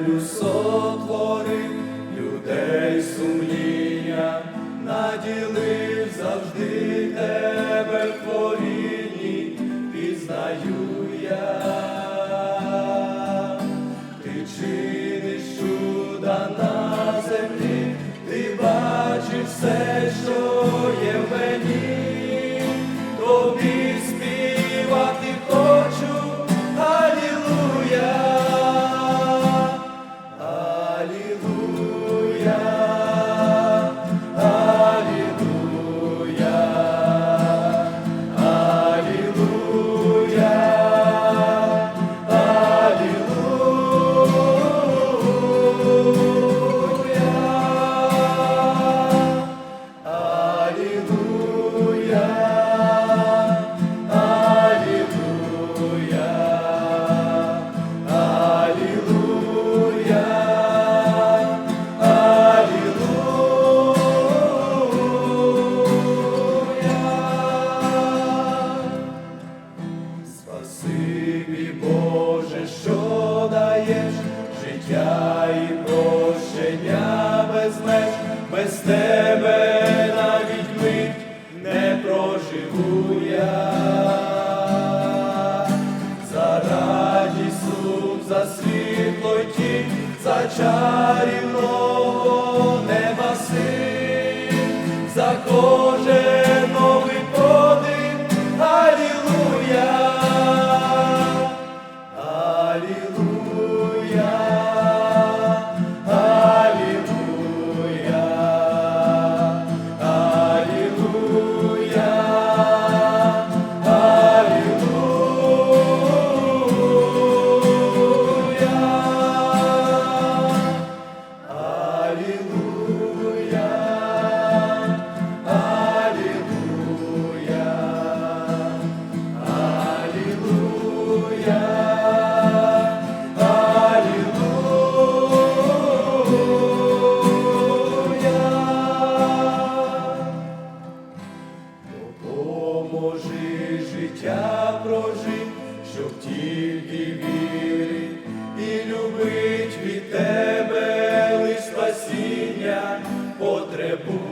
Eu Sol. життя і прощення без меж, без тебе навіть мить не проживу я. За радість, за світло й тінь, за чарівного. допоможи життя прожить, щоб тільки вірить і любить від тебе лиш спасіння потребує.